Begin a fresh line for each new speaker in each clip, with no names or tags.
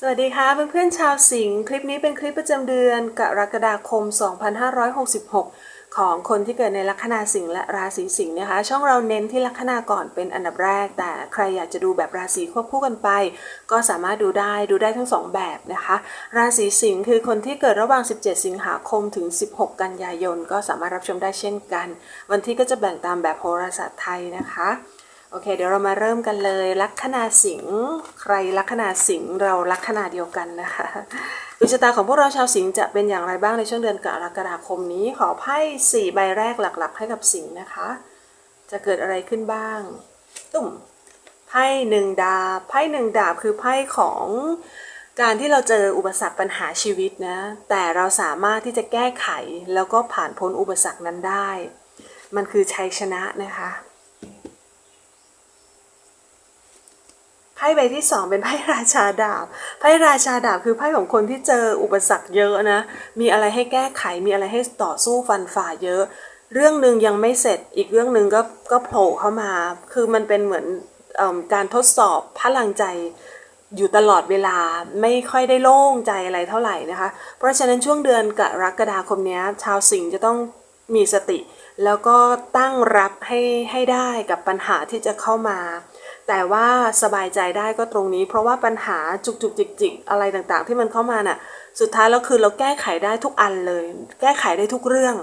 สวัสดีค่ะเพื่อนๆชาวสิงห์คลิปนี้เป็นคลิปประจำเดือนกรกฎาคม 2566 ของคนที่เกิดในลัคนาสิงห์และราศีสิงห์นะคะ ช่องเราเน้นที่ลัคนาก่อนเป็นอันดับแรก แต่ใครอยากจะดูแบบราศีควบคู่กันไป ก็สามารถดูได้ดูได้ทั้งสองแบบนะคะ ราศีสิงห์คือคนที่เกิดระหว่าง 17 สิงหาคมถึง 16 กันยายน ก็สามารถรับชมได้เช่นกัน วันที่ก็จะแบ่งตามแบบโหราศาสตร์ไทยนะคะ โอเค เดี๋ยวเรามาเริ่มกันเลยลัคนาสิงห์ใครลัคนาสิงห์เราลัคนาเดียวกันนะคะดวงชะตาของพวกเราชาวสิงห์จะเป็นอย่างไรบ้างในช่วงเดือนกรกฎาคมนี้ ขอไพ่สี่ใบแรกหลักๆ ให้กับสิงห์นะคะ จะเกิดอะไรขึ้นบ้าง ตุ่มไพ่หนึ่งดาบไพ่หนึ่งดาบคือไพ่ของการที่เราเจออุปสรรคปัญหาชีวิตนะ แต่เราสามารถที่จะแก้ไขแล้วก็ผ่านพ้นอุปสรรคนั้นได้ มันคือชัยชนะนะคะ พ่ใบที่สองเป็นไพ่ราชาดาบ ไพ่ราชาดาบคือไพ่ของคนที่เจออุปสรรคเยอะนะ มีอะไรให้แก้ไข มีอะไรให้ต่อสู้ฟันฝ่าเยอะ เรื่องหนึ่งยังไม่เสร็จ อีกเรื่องหนึ่งก็ก็โผล่เข้ามา คือมันเป็นเหมือนอการทดสอบพลังใจอยู่ตลอดเวลาไม่ค่อยได้โล่งใจอะไรเท่าไหร่นะคะ เพราะฉะนั้นช่วงเดือนกรกฎาคมนี้ชาวสิงห์จะต้องมีสติ แล้วก็ตั้งรับให้ให้ได้กับปัญหาที่จะเข้ามา แต่ว่าสบายใจได้ก็ตรงนี้ เพราะว่าปัญหาจุกจุกจิกจิกอะไรต่างๆ ที่มันเข้ามาน่ะ สุดท้ายแล้วคือเราแก้ไขได้ทุกอันเลย แก้ไขได้ทุกเรื่อง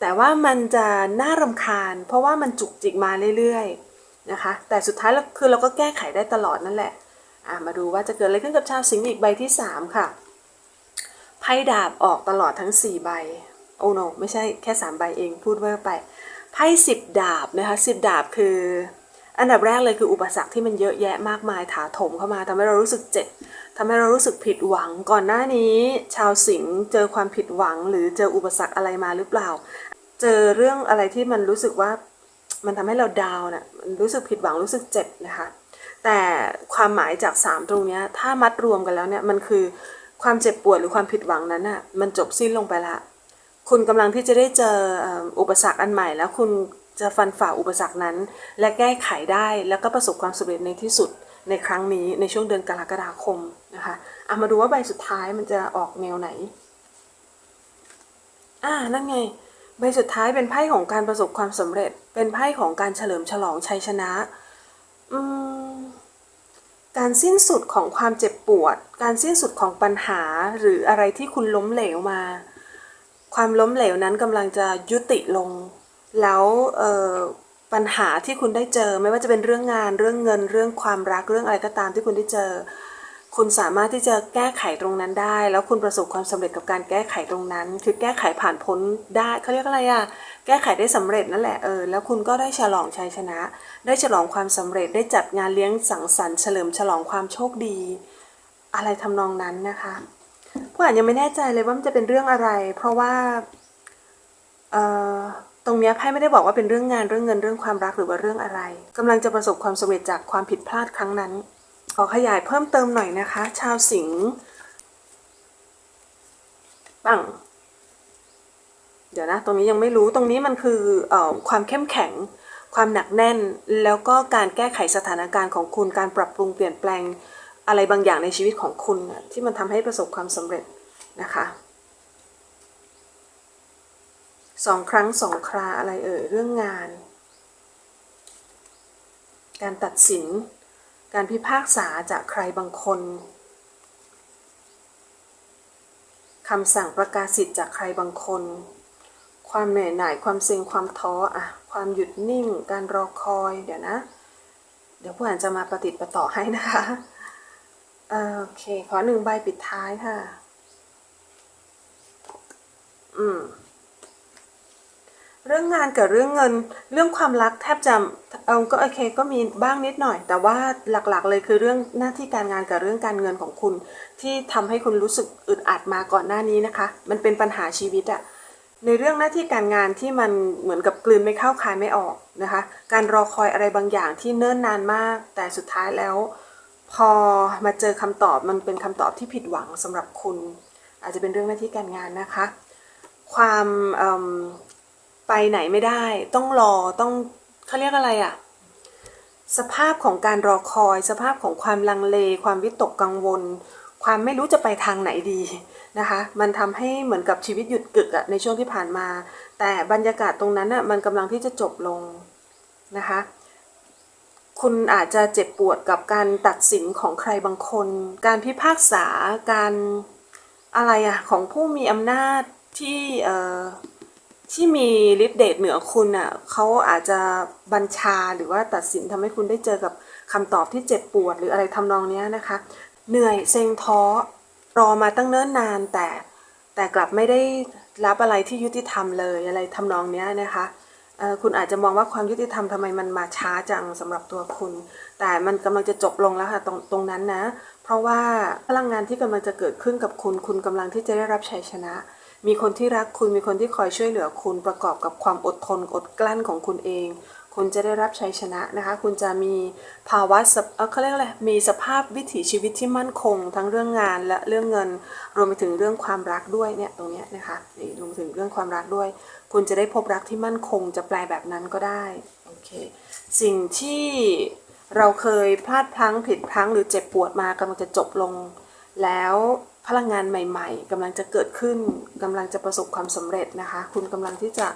แต่ว่ามันจะน่ารำคาญ เพราะว่ามันจุกจิกมาเรื่อยๆนะคะ แต่สุดท้ายแล้วคือเราก็แก้ไขได้ตลอดนั่นแหละอะมาดูว่าจะเกิดอะไรขึ้นกับชาวสิงห์อีกใบที่ 3 ค่ะไพ่ดาบออกตลอดทั้ง 4 ใบโอ้โนไม่ใช่แค่ 3 ใบเองพูดเวอร์ไปไพ่สิบดาบนะคะสิบดาบคือ อันดับแรกเลยคืออุปสรรคที่มันเยอะแยะมากมายถาถมเข้ามาทำให้เรารู้สึกเจ็บทำให้เรารู้สึกผิดหวังก่อนหน้านี้ ชาวสิงห์เจอความผิดหวัง หรือเจออุปสรรคอะไรมาหรือเปล่า เจอเรื่องอะไรที่มันรู้สึกว่ามันทำให้เราดาวน์น่ะมันรู้สึกผิดหวังรู้สึกเจ็บนะคะแต่ความหมายจาก 3 ตรงนี้ถ้ามัดรวมกันแล้วเนี่ยมันคือความเจ็บปวดหรือความผิดหวังนั้นน่ะมันจบสิ้นลงไปละ คุณกำลังที่จะได้เจออุปสรรคอันใหม่แล้วคุณ จะฟันฝ่าอุปสรรคนั้น และแก้ไขได้แล้วก็ประสบความสำเร็จในที่สุดในครั้งนี้ในช่วงเดือนกรกฎาคมนะคะเอามาดูว่าใบสุดท้ายมันจะออกแนวไหนอ่านั่นไง ใบสุดท้ายเป็นไพ่ของการประสบความสำเร็จ เป็นไพ่ของการเฉลิมฉลองชัยชนะอืมการสิ้นสุดของความเจ็บปวด การสิ้นสุดของปัญหาหรืออะไรที่คุณล้มเหลวมา ความล้มเหลวนั้นกำลังจะยุติลง แล้วปัญหาที่คุณได้เจอไม่ว่าจะเป็นเรื่องงานเรื่องเงินเรื่องความรักเรื่องอะไรก็ตามที่คุณได้เจอ คุณสามารถที่จะแก้ไขตรงนั้นได้ แล้วคุณประสบความสำเร็จกับการแก้ไขตรงนั้น คือแก้ไขผ่านพ้นได้เขาเรียกอะไรอะแก้ไขได้สำเร็จนั่นแหละเออแล้วคุณก็ได้ฉลองชัยชนะ ได้ฉลองความสำเร็จได้จัดงานเลี้ยงสังสรรค์เฉลิมฉลองความโชคดี อะไรทำนองนั้นนะคะผู้อ่านยังไม่แน่ใจเลยว่ามันจะเป็นเรื่องอะไร เพราะว่าเออ ตรงนี้ไพ่ไม่ได้บอกว่าเป็นเรื่องงานเรื่องเงินเรื่องความรักหรือว่าเรื่องอะไรกำลังจะประสบความสำเร็จจากความผิดพลาดครั้งนั้น ขอขยายเพิ่มเติมหน่อยนะคะ ชาวสิงห์ปังเดี๋ยวนะ ตรงนี้ยังไม่รู้ตรงนี้มันคือออความเข้มแข็ง ความหนักแน่น แล้วก็การแก้ไขสถานการณ์ของคุณการปรับปรุงเปลี่ยนแปลงอะไรบางอย่างในชีวิตของคุณที่มันทำให้ประสบความสำเร็จนะคะ สองครั้งสองคราอะไรเอ่ยเรื่องงาน การตัดสิน การพิพากษาจากใครบางคนคำสั่งประกาศสิทธิ์จากใครบางคน ความเหนื่อยหน่ายความเซ็งความท้ออะความหยุดนิ่ง การรอคอยเดี๋ยวนะ เดี๋ยวผู้อ่านจะมาประติดประต่อให้นะคะโอเค ขอหนึ่งใบปิดท้ายค่ะ อืม เรื่องงานกับเรื่องเงิน เรื่องความรักแทบจะเออก็โอเคก็มีบ้างนิดหน่อย แต่ว่าหลักๆเลยคือเรื่องหน้าที่การงานกับเรื่องการเงินของคุณ ที่ทำให้คุณรู้สึกอึดอัดมาก่อนหน้านี้นะคะ มันเป็นปัญหาชีวิตอะในเรื่องหน้าที่การงานที่มันเหมือนกับกลืนไม่เข้าคายไม่ออกนะคะ การรอคอยอะไรบางอย่างที่เนิ่นนานมาก แต่สุดท้ายแล้ว พอมาเจอคำตอบมันเป็นคำตอบที่ผิดหวังสำหรับคุณ อาจจะเป็นเรื่องหน้าที่การงานนะคะ ความ ไปไหนไม่ได้ ต้องรอต้องเขาเรียกอะไรอะสภาพของการรอคอย สภาพของความลังเล ความวิตกกังวล ความไม่รู้จะไปทางไหนดีนะคะ มันทำให้เหมือนกับชีวิตหยุดกึกอะในช่วงที่ผ่านมา แต่บรรยากาศตรงนั้นอะมันกำลังที่จะจบลงนะคะ คุณอาจจะเจ็บปวดกับการตัดสินของใครบางคน การพิพากษาการอะไรอะของผู้มีอำนาจที่เอ่อ ที่มีฤทธิ์เดชเหนือคุณอะเขาอาจจะบัญชาหรือว่าตัดสินทำให้คุณได้เจอกับคำตอบที่เจ็บปวดหรืออะไรทำนองเนี้ยนะคะ เหนื่อยเซ็งท้อรอมาตั้งเนิ่นนานแต่แต่กลับไม่ได้รับอะไรที่ยุติธรรมเลยอะไรทำนองเนี้ยนะคะคุณอาจจะมองว่าความยุติธรรมทำไมมันมาช้าจังสำหรับตัวคุณ แต่มันกำลังจะจบลงแล้วค่ะตรงตรงนั้นนะ เพราะว่าพลังงานที่กำลังจะเกิดขึ้นกับคุณ คุณกำลังที่จะได้รับชัยชนะ มีคนที่รักคุณมีคนที่คอยช่วยเหลือคุณประกอบกับความอดทนอดกลั้นของคุณเอง คุณจะได้รับชัยชนะนะคะ คุณจะมีภาวะเขาเรียกอะไรมีสภาพวิถีชีวิตที่มั่นคง ทั้งเรื่องงานและเรื่องเงิน รวมไปถึงเรื่องความรักด้วยเนี่ยตรงนี้นะคะรวมถึงเรื่องความรักด้วย คุณจะได้พบรักที่มั่นคง จะแปลแบบนั้นก็ได้โอเคสิ่งที่เราเคยพลาดพลั้งผิดพลั้งหรือเจ็บปวดมากำลังจะจบลงแล้ว พลังงานใหม่ ๆกำลังจะเกิดขึ้นกำลังจะประสบความสำเร็จนะคะ คุณกำลังที่จะ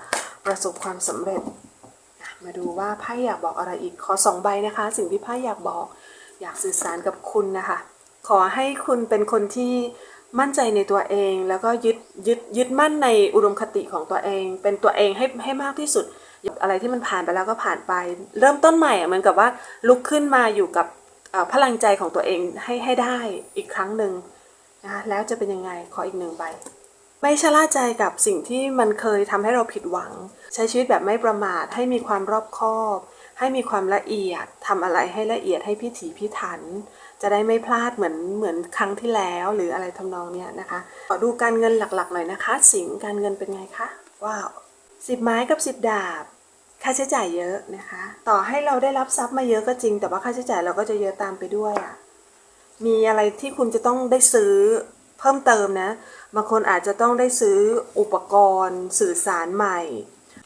ประสบความสำเร็จ มาดูว่าไพ่อยากบอกอะไรอีกขอสองใบนะคะ สิ่งที่ไพ่อยากบอก อยากสื่อสารกับคุณนะคะ ขอให้คุณเป็นคนที่มั่นใจในตัวเอง แล้วก็ยึดยึดยึดมั่นในอุดมคติของตัวเอง เป็นตัวเองให้ให้มากที่สุดอะไรที่มันผ่านไปแล้วก็ผ่านไป เริ่มต้นใหม่เหมือนกับว่าลุกขึ้นมาอยู่กับพลังใจของตัวเองให้ให้ได้อีกครั้งหนึ่ง นะคะแล้วจะเป็นยังไงขออีกหนึ่งใบ ไม่ชะล่าใจกับสิ่งที่มันเคยทำให้เราผิดหวัง ใช้ชีวิตแบบไม่ประมาทให้มีความรอบคอบ ให้มีความละเอียดทำอะไรให้ละเอียดให้พิถีพิถัน จะได้ไม่พลาดเหมือนเหมือนครั้งที่แล้วหรืออะไรทำนองเนี้ยนะคะขอดูการเงินหลักๆหน่อยนะคะ สิงการเงินเป็นไงคะว้าวสิบไม้กับสิบดาบค่าใช้จ่ายเยอะนะคะ ต่อให้เราได้รับทรัพย์มาเยอะก็จริง แต่ว่าค่าใช้จ่ายเราก็จะเยอะตามไปด้วยอะ่ะ มีอะไรที่คุณจะต้องได้ซื้อเพิ่มเติมนะ บางคนอาจจะต้องได้ซื้ออุปกรณ์ สื่อสารใหม่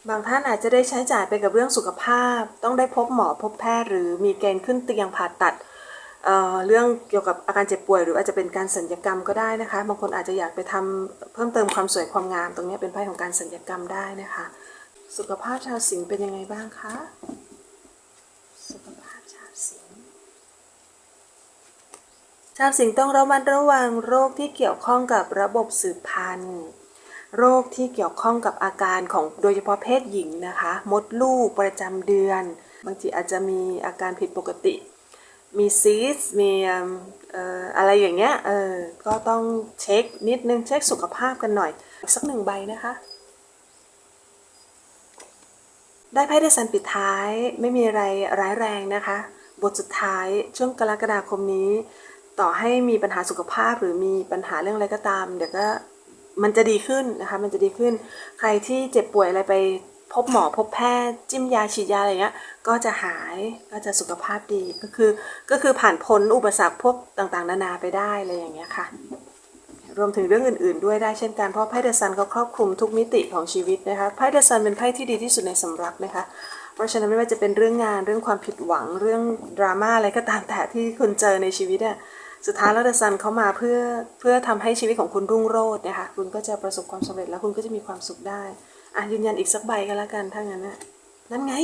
บางท่านอาจจะได้ใช้จ่ายไปกับเรื่องสุขภาพ ต้องได้พบหมอพบแพทย์หรือมีเกณฑ์ขึ้นเตียงผ่าตัดเเรื่องเกี่ยวกับอาการเจ็บป่วย หรืออาจจะเป็นการสัญญกรรมก็ได้นะคะ บางคนอาจจะอยากไปทำเพิ่มเติมความสวยความงาม ตรงนี้เป็นไพ่ของการสัญญกรรมได้นะคะ สุขภาพชาวสิงห์เป็นยังไงบ้างคะ สุขภาพชาวสิงห์ ชาวสิงห์ต้องระมัดระวังโรคที่เกี่ยวข้องกับระบบสืบพันธุ์ โรคที่เกี่ยวข้องกับอาการของโดยเฉพาะเพศหญิงนะคะ มดลูกประจำเดือน บางทีอาจจะมีอาการผิดปกติ มีซีสต์มีเอิ่มเอ่ออะไรอย่างเงี้ยเออก็ต้องเช็คนิดนึงเช็คสุขภาพกันหน่อย สักหนึ่งใบนะคะ ได้ไพ่เดซันปิดท้ายไม่มีอะไรร้ายแรงนะคะ บทสุดท้ายช่วงกรกฎาคมนี้ ต่อให้มีปัญหาสุขภาพหรือมีปัญหาเรื่องอะไรก็ตาม เดี๋ยวก็มันจะดีขึ้นนะคะ มันจะดีขึ้น ใครที่เจ็บป่วยอะไรไปพบหมอพบแพทย์จิ้มยาฉีดยาอะไรเงี้ย ก็จะหายก็จะสุขภาพดีก็คือก็คือผ่านพ้นอุปสรรคพวกต่างๆ นานาไปได้อะไรอย่างเงี้ยค่ะ รวมถึงเรื่องอื่นๆ ด้วยได้เช่นกันเพราะไพ่เดอะซันก็ครอบคลุมทุกมิติของชีวิตนะคะไพ่เดอะซันเป็นไพ่ที่ดีที่สุดในสำรับนะคะ เพราะฉะนั้นไม่ว่าจะเป็นเรื่องงานเรื่องความผิดหวังเรื่องดราม่าอะไรก็ตามแต่ที่คุณเจอในชีวิตอะ สุดท้ายแล้วเดอะซันเขามาเพื่อเพื่อทำให้ชีวิตของคุณรุ่งโรจน์นะคะคุณก็จะประสบความสำเร็จแล้วคุณก็จะมีความสุขได้อะยืนยันอีกสักใบก็แล้วกันถ้างั้นนะนั่นไง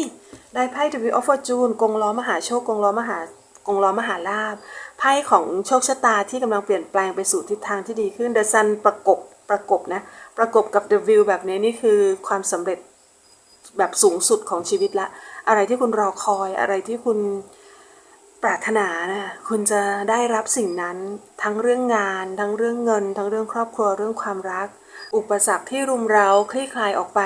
ได้ไพ่ The Wheel of Fortune กงล้อมหาโชคกงล้อมหากงล้อมหาลาภไพ่ของโชคชะตาที่กำลังเปลี่ยนแปลงไปสู่ทิศทางที่ดีขึ้น The Sun ประกบประกบนะประกบกับ The Wheel แบบนี้นี่คือความสำเร็จแบบสูงสุดของชีวิตละ อะไรที่คุณรอคอยอะไรที่คุณ ปรารถนานะคุณจะได้รับสิ่งนั้น ทั้งเรื่องงาน ทั้งเรื่องเงิน ทั้งเรื่องครอบครัวเรื่องความรัก อุปสรรคที่รุมเร้าคลี่คลายออกไป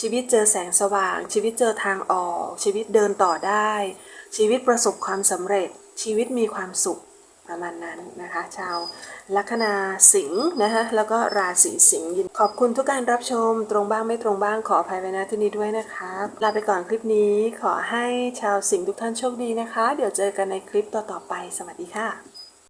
ชีวิตเจอแสงสว่าง ชีวิตเจอทางออก ชีวิตเดินต่อได้ ชีวิตประสบความสำเร็จ ชีวิตมีความสุข ประมาณนั้นนะคะ ชาวลัคนาสิงห์นะคะแล้วก็ราศีสิงห์ยินขอบคุณทุกการรับชมตรงบ้างไม่ตรงบ้างขออภัยไว้นะที่นี้ด้วยนะคะลาไปก่อนคลิปนี้ขอให้ชาวสิงห์ทุกท่านโชคดีนะคะ เดี๋ยวเจอกันในคลิปต่อๆไป สวัสดีค่ะ